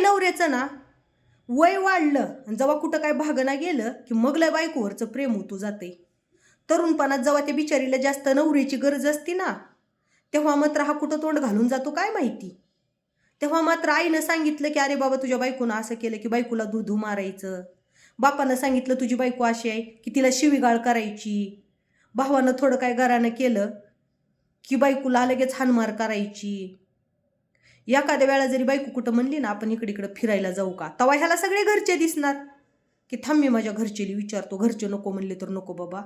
नवऱ्याचं ना वय वाढलं आणि जेव्हा कुठं काय भागना गेलं की मग लय बायकोवरचं प्रेम होतो जाते. तरुणपणात जेव्हा त्या बिचारीला जास्त नवरीची गरज असते ना तेव्हा मात्र हा कुठं तोंड घालून जातो काय माहिती? तेव्हा मात्र आईनं सांगितलं की अरे बाबा तुझ्या बायकोनं असं केलं की बायकोला धुधू मारायचं. बापानं सांगितलं तुझी बायको अशी आहे की तिला शिवीगाळ करायची. भावानं थोडं काय घरानं केलं की बायकोला लगेच हानमार करायची. एखाद्या वेळा जरी बायको कुठं म्हणली ना आपण इकडे इकडं फिरायला जाऊ का? तवा ह्याला सगळे घरचे दिसणार. की थांब मी माझ्या घरचेली विचारतो घरचे नको म्हणले तर नको बाबा.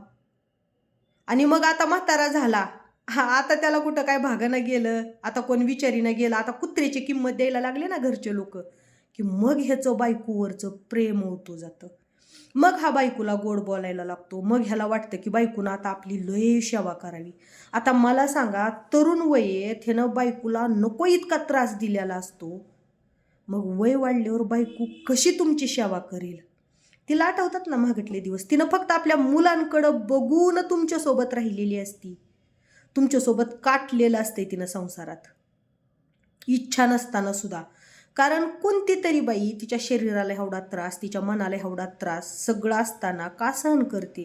आणि मग आता म्हातारा झाला. हा आता त्याला कुठं काय भागानं गेलं? आता कोण विचारीनं गेलं? आता कुत्र्याची किंमत द्यायला लागले ना घरचे लोक. की मग ह्याचं बायकोवरचं प्रेम होतो जातं. मग हा बायकोला गोड बोलायला लागतो. मग ह्याला वाटतं की बायकोनं आता आपली लय सेवा करावी. आता मला सांगा तरुण वयेत ह्यानं बायकोला नको इतका त्रास दिलेला असतो. मग वय वाढल्यावर बायको कशी तुमची सेवा करेल? तिला आठवतात ना मागटले दिवस? तिनं फक्त आपल्या मुलांकडं बघून तुमच्यासोबत राहिलेली असती. तुमच्यासोबत काटलेलं असते तिनं संसारात. इच्छा नसताना सुद्धा. कारण कोणती तरी बाई तिच्या शरीराला एवढा त्रास तिच्या मनाला एवढा त्रास सगळं असताना का सहन करते?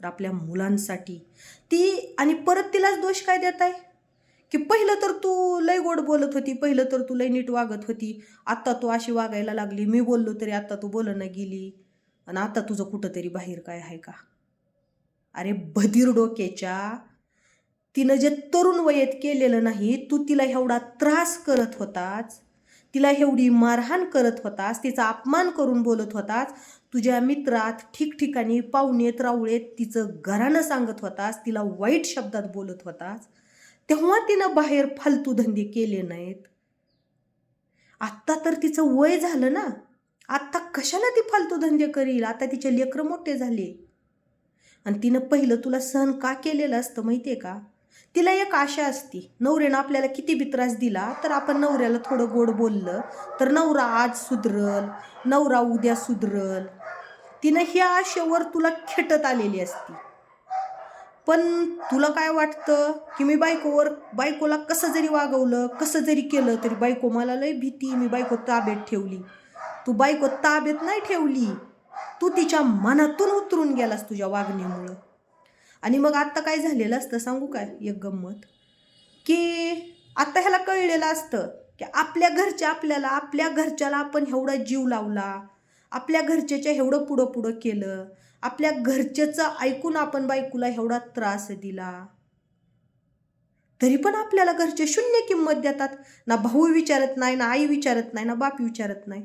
तर आपल्या मुलांसाठी. ती आणि परत तिलाच दोष काय देत आहे? की पहिलं तर तू लय गोड बोलत होती पहिलं तर तू लय नीट वागत होती. आत्ता तू अशी वागायला लागली मी बोललो तरी आत्ता तू बोलणं गेली. आणि आता तुझं कुठंतरी बाहेर काय आहे का? अरे बधीर डोक्याच्या. तिनं जे तरुण वयेत केलेलं नाही तू तिला एवढा त्रास करत होताच. तिला एवढी मारहाण करत होतास तिचा अपमान करून बोलत होतास तुझ्या मित्रात ठिकठिकाणी पाहुणेत रावळेत तिचं घरानं सांगत होतास तिला वाईट शब्दात बोलत होतास तेव्हा तिनं बाहेर फालतू धंदे केले नाहीत. आत्ता तर तिचं वय झालं ना. आत्ता कशाला ती फालतू धंदे करील? आता तिचे लेकरं मोठे झाले. आणि तिनं पहिलं तुला सहन का केलेलं असतं माहिती आहे का? तिला एक आशा असती. नवऱ्यानं आपल्याला किती बी त्रास दिला तर आपण नवऱ्याला थोडं गोड बोललं तर नवरा आज सुधरल नवरा उद्या सुधरल. तिनं ह्या आशेवर तुला खेटत आलेली असती. पण तुला काय वाटतं की मी बायकोवर बायकोला कसं जरी वागवलं कसं जरी केलं तरी बायको मला लय भीती मी बायको ताब्यात ठेवली. तू बायको ताब्यात नाही ठेवली. तू तिच्या मनातून उतरून गेलास तुझ्या वागण्यामुळं. आणि मग आत्ता काय झालेलं असतं? सांगू काय? एक गंमत. की आत्ता ह्याला कळलेलं असतं की आपल्या घरच्या आपल्याला आपल्या घरच्याला आपण एवढा जीव लावला आपल्या घरच्याच्या एवढं पुढं पुढं केलं आपल्या घरच्याचं ऐकून आपण बायकोला एवढा त्रास दिला. तरी पण आपल्याला घरचे शून्य किंमत देतात. ना भाऊ विचारत नाही ना आई विचारत नाही ना बाप विचारत नाही.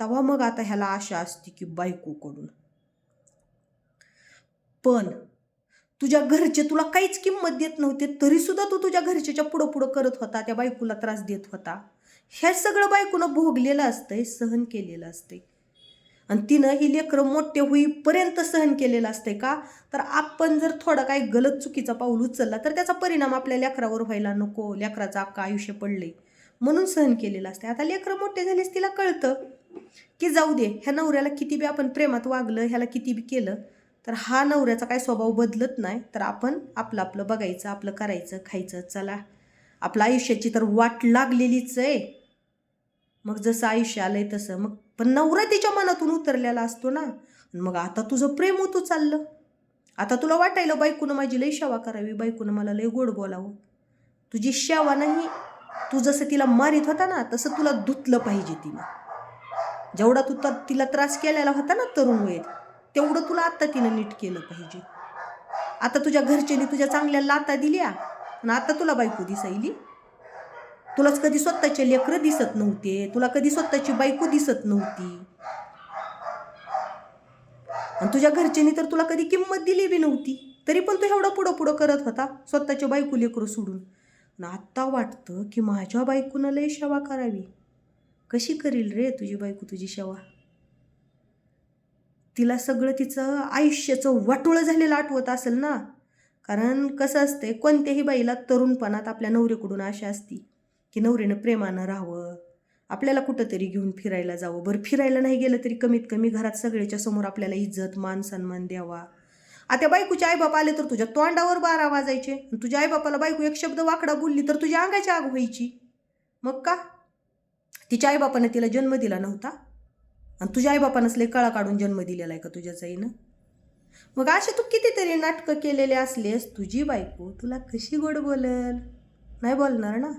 तेव्हा मग आता ह्याला आशा असते की बायकोकडून. पण तुझ्या घरचे तुला काहीच किंमत देत नव्हते तरी सुद्धा तू तुझ्या घरच्याच्या पुढं पुढं करत होता त्या बायकोला त्रास देत होता. हे सगळं बायकोनं भोगलेलं असतंय सहन केलेलं असतंय. आणि तिनं ही लेकरं मोठे होईपर्यंत सहन केलेलं असतंय का? तर आपण जर थोडा काही गलत चुकीचा पाऊल उचलला तर त्याचा परिणाम आपल्या लेकरावर व्हायला नको लेकराचं अख्खं आयुष्य पडले म्हणून सहन केलेलं असते आता लेकरं मोठे झालेस तिला कळतं की जाऊ दे ह्या नवऱ्याला किती बी आपण प्रेमात वागलं ह्याला किती बी केलं तर हा नवऱ्याचा काय स्वभाव बदलत नाही. तर आपण आपलं आपलं बघायचं आपलं करायचं खायचं चला. आपलं आयुष्याची तर वाट लागलेलीच आहे. मग जसं आयुष्य आलंय तसं. मग पण नवरा तिच्या मनातून उतरलेला असतो ना. मग आता तुझं प्रेम होतो चाललं. आता तुला वाटायला बायकोनं माझी लई सेवा करावी बायकोनं मला लई गोड बोलावं. तुझी सेवा नाही. तू जसं तिला मारित होता ना तसं तुला धुतलं पाहिजे तिनं. जेवढा तू तर तिला त्रास केलेला होता ना तरुण वयेत तेवढं तुला आत्ता तिनं नीट केलं पाहिजे. आता तुझ्या घरच्यांनी तुझ्या चांगल्या लाता दिल्या आणि आता तुला बायको दिसायली. तुलाच कधी स्वतःचे लेकरं दिसत नव्हते तुला कधी स्वतःची बायको दिसत नव्हती. आणि तुझ्या घरच्यांनी तर तुला कधी किंमत दिली बी नव्हती तरी पण तू एवढं पुढं पुढं करत होता स्वतःच्या बायको लेकरं सोडून. आणि आत्ता वाटतं की माझ्या बायकोनं लय सेवा करावी. कशी करील रे तुझी बायको तुझी सेवा? तिला सगळं तिचं आयुष्याचं वाटोळं झालेलं आठवत असेल ना? कारण कसं असतंय कोणत्याही बाईला तरुणपणात आपल्या नवरेकडून आशा असती की नवरेनं प्रेमानं राहावं आपल्याला कुठंतरी घेऊन फिरायला जावं. बरं फिरायला नाही गेलं तरी कमीत कमी घरात सगळ्याच्या समोर आपल्याला इज्जत मान सन्मान द्यावा. आता बायकोचे आईबाप आले तर तुझ्या तोंडावर बारा वाजायचे आणि तुझ्या आईबापाला बायको एक शब्द वाकडा बोलली तर तुझ्या अंगाची आग व्हायची. मग का? तिच्या आईबापानं तिला जन्म दिला नव्हता. आणि तुझ्या आईबापानंच लय कळा काढून जन्म दिलेला आहे का तुझ्या जाईनं? मग असे तू कितीतरी नाटकं केलेले असलेस तुझी बायको तुला कशी गोड बोलल? नाही बोलणार ना?